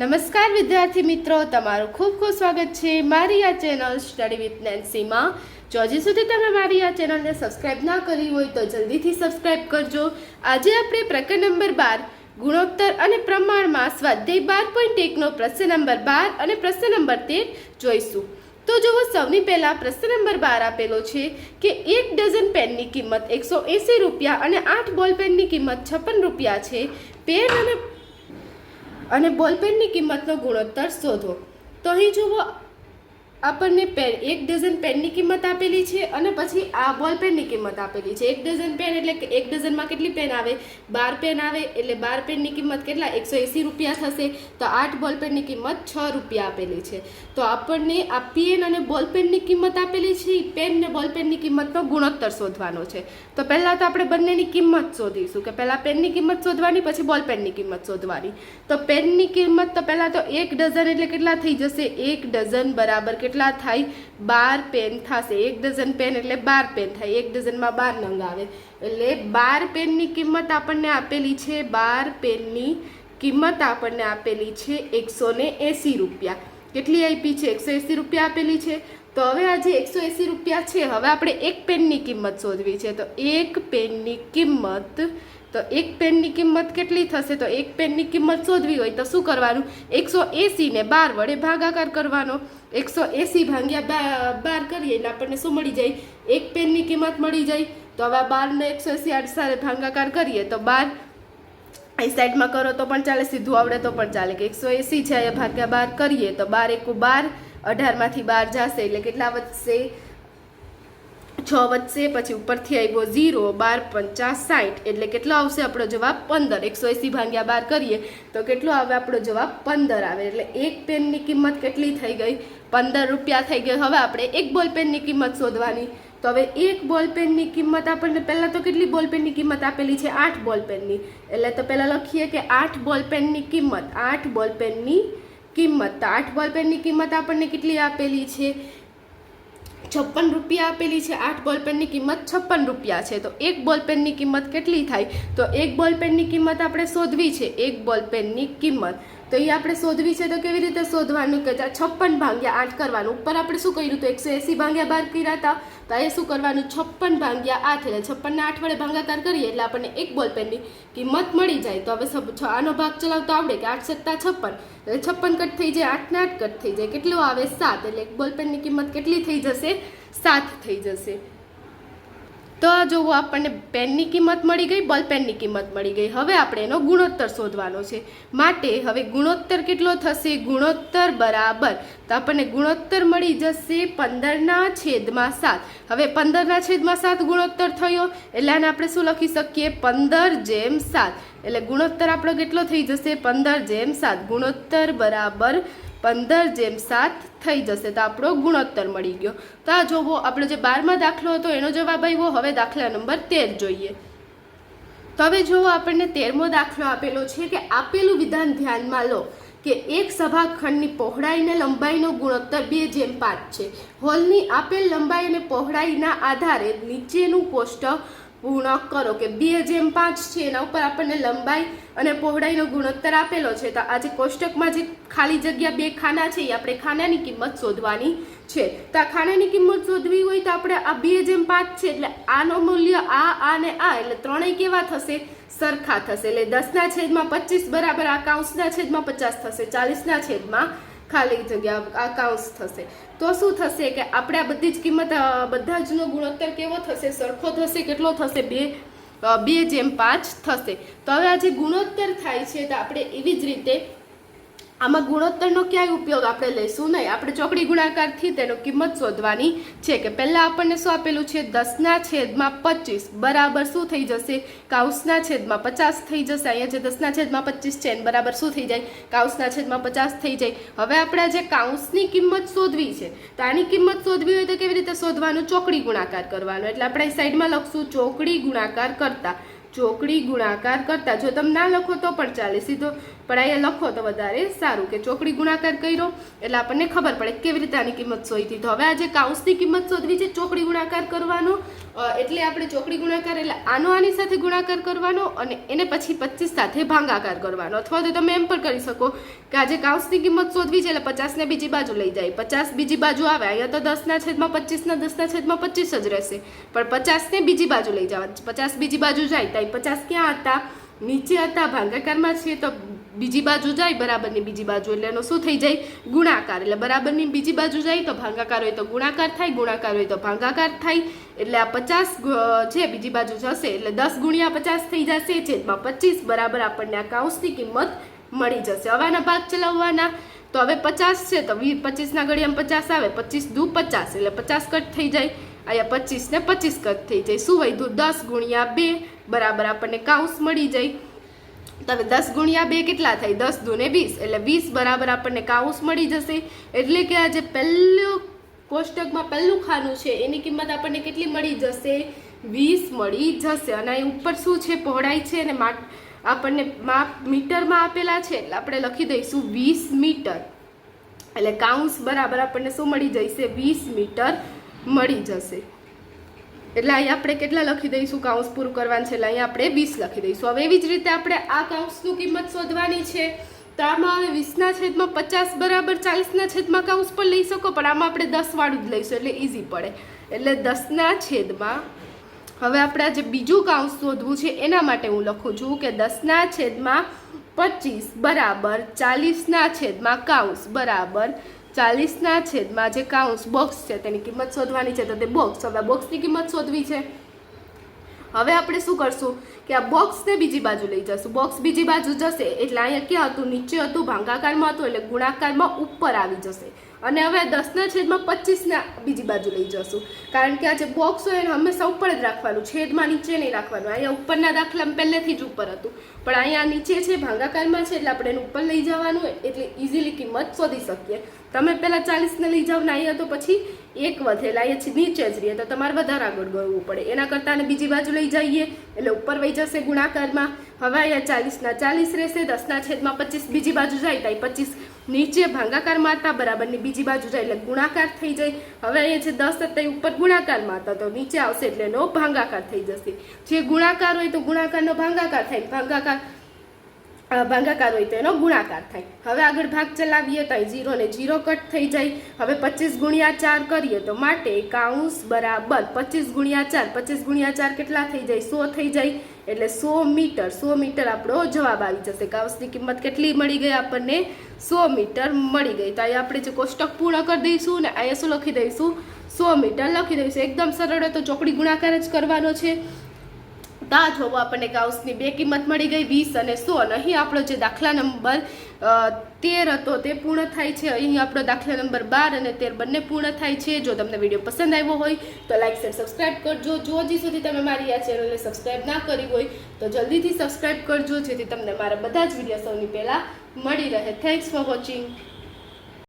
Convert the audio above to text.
નમસ્કાર વિદ્યાર્થી મિત્રો, તમારું ખૂબ ખૂબ સ્વાગત છે મારી આ ચેનલ સ્ટડી વિથ નેન્સીમાં જો હજી સુધી તમે મારી આ ચેનલને સબસ્ક્રાઇબ ના કરી હોય તો જલ્દીથી સબસ્ક્રાઇબ કરજો. આજે આપણે પ્રકરણ નંબર બાર, ગુણોત્તર અને પ્રમાણમાં સ્વાધ્યાય બાર પોઈન્ટ એકનો પ્રશ્ન નંબર બાર અને પ્રશ્ન નંબર તેર જોઈશું. તો જુઓ સૌની પહેલાં પ્રશ્ન નંબર બાર આપેલો છે કે એક ડઝન પેનની કિંમત એકસો એંસી રૂપિયા અને આઠ બોલ પેનની કિંમત છપ્પન રૂપિયા છે, પેન અને અને બોલપેનની કિંમતનો ગુણોત્તર શોધો તો અહીં જુઓ આપણને પેન, એક ડઝન પેનની કિંમત આપેલી છે અને પછી આ બોલ પેનની કિંમત આપેલી છે. એક ડઝન પેન એટલે કે એક ડઝનમાં કેટલી પેન આવે? બાર પેન આવે એટલે બાર પેનની કિંમત કેટલા? એકસો એંસી રૂપિયા થશે. તો આઠ બોલ પેનની કિંમત છ રૂપિયા આપેલી છે. તો આપણને આ પેન અને બોલ પેનની કિંમત આપેલી છે. પેન ને બોલ પેનની કિંમતનો ગુણોત્તર શોધવાનો છે. તો પહેલાં તો આપણે બંનેની કિંમત શોધીશું કે પહેલાં પેનની કિંમત શોધવાની, પછી બોલ પેનની કિંમત શોધવાની. તો પેનની કિંમત તો પહેલાં તો એક ડઝન એટલે કેટલા થઈ જશે? એક ડઝન બરાબર કેટલા થાય, બાર પેન થશે. એક ડઝન પેન એટલે બાર પેન થાય. એક ડઝનમાં બાર નંગ આવે. એટલે બાર પેનની કિંમત આપણને આપેલી છે, બાર પેનની કિંમત આપણને આપેલી છે એકસો એંસી રૂપિયા. કેટલી આપી છે? એકસો એંસી રૂપિયા આપેલી છે? તો હવે આ જે એકસો એંસી રૂપિયા છે, હવે આપણે એક પેનની કિંમત શોધવી છે. તો એક પેનની કિંમત તો એક પેનની કિંમત કેટલી થશે? તો એક પેનની કિંમત શોધવી હોય તો શું કરવાનું? એકસો એંસીને બાર વડે ભાગાકાર કરવાનો. એકસો એંસી ભાંગ્યા બાર કરીએ એટલે આપણને શું મળી જાય? એક પેનની કિંમત મળી જાય. તો હવે આ બારને એકસો એંસી આઠ સાથે ભાગાકાર કરીએ તો બાર. એ સાઈડમાં કરો તો પણ ચાલે, સીધું આવડે તો પણ ચાલે કે એકસો એંસી છે એ ભાગ્યા બાર કરીએ તો બાર એકું બાર. અઢારમાંથી બાર જશે એટલે કેટલા વધશે? છ વધશે પછી ઉપરથી આવ્યો ઝીરો બાર પંચાસ સાઠ એટલે કેટલો આવશે? આપણો જવાબ પંદર. એકસો એંસી ભાગ્યા બાર કરીએ તો કેટલો આવે? આપણો જવાબ પંદર આવે. એટલે એક પેનની કિંમત કેટલી થઈ ગઈ? પંદર રૂપિયા થઈ ગઈ હવે આપણે એક બોલ પેનની કિંમત શોધવાની. તો હવે એક બોલ પેનની કિંમત આપણને પહેલાં તો કેટલી બોલ પેનની કિંમત આપેલી છે? આઠ બોલ પેનની એટલે તો પહેલાં લખીએ કે આઠ બોલ પેનની કિંમત. આઠ બોલ પેનની કિંમત. તો આઠ બોલ પેનની કિંમત આપણને કેટલી આપેલી છે? છપ્પન રૂપિયા આપેલી છે, આઠ બોલપેનની કિંમત છપ્પન રૂપિયા છે. તો એક બોલપેનની કિંમત કેટલી થાય? તો એક બોલપેનની કિંમત આપણે શોધવી છે, એક બોલપેનની કિંમત. તો એ આપણે શોધવી છે તો કેવી રીતે શોધવાનું કે છપ્પન ભાંગ્યા આઠ કરવાનું? ઉપર આપણે શું કર્યું તો એકસો એંસી ભાંગ્યા બાર કર્યા હતા. તો એ શું કરવાનું? છપ્પન ભાંગ્યા આઠ એટલે છપ્પનના આઠ વડે ભાંગાકાર કરીએ એટલે આપણને એક બોલપેનની કિંમત મળી જાય. તો હવે આનો ભાગ ચલાવતો આવડે કે આઠ સત્તા છપ્પન? એટલે છપ્પન કટ થઈ જાય, આઠ ને આઠ કટ થઈ જાય. કેટલું આવે? સાત. એટલે એક બોલપેનની કિંમત કેટલી થઈ જશે? સાત થઈ જશે. તો આ જોવો, આપણને પેનની કિંમત મળી ગઈ બલપેનની કિંમત મળી ગઈ. હવે આપણે એનો ગુણોત્તર શોધવાનો છે. માટે હવે ગુણોત્તર કેટલો થશે? ગુણોત્તર બરાબર. તો આપણને ગુણોત્તર મળી જશે પંદરના છેદમાં સાત. હવે પંદરના છેદમાં સાત ગુણોત્તર થયો. એટલે આને આપણે શું લખી શકીએ? પંદર જેમ સાત. એટલે ગુણોત્તર આપણો કેટલો થઈ જશે? પંદર જેમ સાત. ગુણોત્તર બરાબર પંદર જેમ સાત થઈ જશે. તો આપણો ગુણોત્તર મળી ગયો. તો આ જોવો, આપણો જે બારમાં દાખલો હતો, એનો જવાબ આવ્યો. હવે દાખલા નંબર તેર જોઈએ. તો હવે જોવો આપણને તેરમો દાખલો આપેલો છે કે આપેલું વિધાન ધ્યાનમાં લો કે એક સભાખંડની પહોળાઈ અને લંબાઈનો ગુણોત્તર બે જેમ પાંચ છે. હોલની આપેલ લંબાઈ અને પહોળાઈના આધારે નીચેનું કોષ્ટક પૂર્ણ કરો કે બે જેમ પાંચ છે, એના ઉપર આપણને લંબાઈ અને પહોળાઈનો ગુણોત્તર આપેલો છે. તો આ જે કોષ્ટકમાં જે ખાલી જગ્યા બે ખાના છે, એ આપણે ખાનાની કિંમત શોધવાની છે. તો આ ખાનાની કિંમત શોધવી હોય તો આપણે આ બે જેમ પાંચ છે, એટલે આનો મૂલ્ય આ આ ને આ, એટલે ત્રણેય કેવા થશે? સરખા થશે. એટલે દસના છેદમાં પચીસ બરાબર આ કાઉસના છેદમાં પચાસ થશે. ચાલીસના છેદમાં ખાલી જગ્યા આ થશે. તો શું થશે કે આપણે આ બધી જ કિંમત બધા જનો ગુણોત્તર કેવો થશે? સરખો થશે? કેટલો થશે? બે બે જેમ પાંચ થશે. તો હવે આ જે ગુણોત્તર થાય છે, તો આપણે એવી જ રીતે આમાં ગુણોત્તરનો ક્યાંય ઉપયોગ આપણે લઈશું નહીં. આપણે ચોકડી ગુણાકારથી તેનો કિંમત શોધવાની છે કે પહેલાં આપણને શું આપેલું છે? દસના છેદમાં પચીસ. બરાબર શું થઈ જશે? કાઉસના છેદમાં પચાસ થઈ જશે. અહીંયા જે દસના છેદમાં પચીસ છે, એને બરાબર શું થઈ જાય? કાઉસના છેદમાં પચાસ થઈ જાય. હવે આપણે જે કાઉસની કિંમત શોધવી છે, તો આની કિંમત શોધવી હોય તો કેવી રીતે શોધવાનું? ચોકડી ગુણાકાર કરવાનો. એટલે આપણે સાઈડમાં લખશું ચોકડી ગુણાકાર કરતા. ચોકડી ગુણાકાર કરતા, જો તમે ના લખો તો પણ ચાલે. સીધો પણ અહીંયા લખો તો વધારે સારું કે ચોકડી ગુણાકાર કર્યો એટલે આપણને ખબર પડે કેવી રીતે આની કિંમત શોધી. તો હવે આજે કાઉન્સની કિંમત શોધવી છે, ચોકડી ગુણાકાર કરવાનો. એટલે આપણે ચોકડી ગુણાકાર એટલે આનો આની સાથે ગુણાકાર કરવાનો અને એને પછી પચીસ સાથે ભાંગાકાર કરવાનો. અથવા તો તમે એમ પણ કરી શકો કે આજે કાઉન્સની કિંમત શોધવી છે એટલે પચાસને બીજી બાજુ લઈ જાય. પચાસ બીજી બાજુ આવે, અહીંયા તો દસના છેદમાં પચીસના, દસના છેદમાં પચીસ જ રહેશે. પણ પચાસને બીજી બાજુ લઈ જવા પચાસ બીજી બાજુ જાય, તો અહીં પચાસ ક્યાં હતા? નીચે હતા, ભાંગાકારમાં છીએ તો બીજી બાજુ જાય, બરાબરની બીજી બાજુ એટલે એનો શું થઈ જાય? ગુણાકાર. એટલે બરાબરની બીજી બાજુ જાય તો ભાંગાકાર હોય તો ગુણાકાર થાય, ગુણાકાર હોય તો ભાંગાકાર થાય. એટલે આ પચાસ છે, બીજી બાજુ જશે. એટલે દસ ગુણ્યા પચાસ થઈ જશે, છેદમાં પચીસ, બરાબર આપણને આ કાઉન્સની કિંમત મળી જશે. હવાના ભાગ ચલાવવાના. તો હવે પચાસ છે, તો વી, પચીસના ઘડિયામાં પચાસ આવે. પચીસ દુ પચાસ, એટલે પચાસ કટ થઈ જાય. અહીંયા પચીસ ને પચીસ કટ થઈ જાય. શું વધ્યું? દસ ગુણ્યા બે, બરાબર આપણને કાઉસ મળી જાય. હવે દસ ગુણ્યા બે કેટલા થાય? દસ દુને વીસ. એટલે વીસ બરાબર આપણને કાઉન્સ મળી જશે. એટલે કે આ જે પહેલું કોષ્ટકમાં પહેલું ખાનું છે, એની કિંમત આપણને કેટલી મળી જશે? વીસ મળી જશે. અને અહીં ઉપર શું છે? પહોળાઈ છે અને આપણને માપ મીટરમાં આપેલા છે. એટલે આપણે લખી દઈશું વીસ મીટર. એટલે કાઉન્સ બરાબર આપણને શું મળી જશે? વીસ મીટર મળી જશે. એટલે અહીં આપણે કેટલા લખી દઈશું? કાઉન્સ પૂરું કરવાનું છે એટલે અહીં આપણે વીસ લખી દઈશું. હવે એવી જ રીતે આપણે આ કાઉન્સનું કિંમત શોધવાની છે. તો આમાં હવે વીસના છેદમાં પચાસ બરાબર ચાલીસના છેદમાં કાઉન્સ પણ લઈ શકો, પણ આમાં આપણે દસવાળું જ લઈશું એટલે ઇઝી પડે. એટલે દસના છેદમાં હવે આપણે જે બીજું કાઉન્સ શોધવું છે, એના માટે હું લખું છું કે દસના છેદમાં પચીસ બરાબર ચાલીસના છેદમાં કાઉન્સ બરાબર ચાલીસના છેદમાં જે કાઉન્સ બોક્સ છે તેની કિંમત શોધવાની છે તો તે બોક્સ હવે બોક્સની કિંમત શોધવી છે. હવે આપણે શું કરશું કે આ બોક્સને બીજી બાજુ લઈ જશું. બોક્સ બીજી બાજુ જશે એટલે અહીંયા ક્યાં હતું? નીચે હતું, ભાંગાકારમાં હતું એટલે ગુણાકારમાં ઉપર આવી જશે. અને હવે દસના છેદમાં પચીસના બીજી બાજુ લઈ જશું. કારણ કે આ જે બોક્સ હોય એને હંમેશા ઉપર જ રાખવાનું, છેદમાં નીચે નહીં રાખવાનું. અહીંયા ઉપરના દાખલામાં પહેલેથી જ ઉપર હતું. પણ અહીંયા નીચે છે, ભાગાકારમાં છે, એટલે આપણે એને ઉપર લઈ જવાનું, એટલે ઇઝીલી કિંમત શોધી શકીએ. તમે પહેલાં ચાલીસને લઈ જાઓ ને અહીંયા તો પછી એક વધેલા છે નીચે જ રહીએ. તો તમારે વધારે આગળ ગળવું પડે. એના કરતાં બીજી બાજુ લઈ જઈએ, એટલે ઉપર વહી જશે ગુણાકારમાં. હવે અહીંયા ચાલીસના ચાલીસ રહેશે, દસના છેદમાં પચીસ, બીજી બાજુ જાય તો પચીસ. નીચે ભાંગાકાર મારતા બરાબરની બીજી બાજુ જાય એટલે ગુણાકાર થઈ જાય. હવે અહીંયા છે દસ હતા એ ઉપર ગુણાકાર મારતા, તો નીચે આવશે એટલે એનો ભાંગાકાર થઈ જશે. જે ગુણાકાર હોય તો ગુણાકારનો ભાંગાકાર થાય. ભાંગાકાર ભાગાકાર હોય તો એનો ગુણાકાર થાય. હવે આગળ ભાગ ચલાવીએ તો જીરો ને જીરો કટ થઈ જાય. હવે પચીસ ગુણ્યા ચાર કરીએ તો માટે કાઉન્સ બરાબર પચીસ ગુણ્યા ચાર. પચીસ ગુણ્યા ચાર કેટલા થઈ જાય? સો થઈ જાય. એટલે સો મીટર સો મીટર આપણો જવાબ આવી જશે. કાઉન્સની કિંમત કેટલી મળી ગઈ આપણને? સો મીટર મળી ગઈ. તો અહીંયા આપણે જે કોષ્ટક પૂર્ણ કરી દઈશું ને અહીંયા શું લખી દઈશું? સો મીટર લખી દઈશું. એકદમ સરળ તો ચોકડી ગુણાકાર જ કરવાનો છે. તો જોવો આપણને કાઉસની બે કિંમત મળી ગઈ, વીસ અને સો. અને અહીં આપણો જે દાખલા નંબર તેર હતો તે પૂર્ણ થાય છે. અહીં આપણો દાખલા નંબર બાર અને તેર બંને પૂર્ણ થાય છે. જો તમને વીડિયો પસંદ આવ્યો હોય, તો લાઇક શેર, સબસ્ક્રાઇબ કરજો. જો હજી સુધી તમે મારી આ ચેનલને સબસ્ક્રાઇબ ના કરી હોય, તો જલ્દીથી સબસ્ક્રાઇબ કરજો, જેથી તમને મારા બધા જ વીડિયો સૌની પહેલાં મળી રહે. Thanks for watching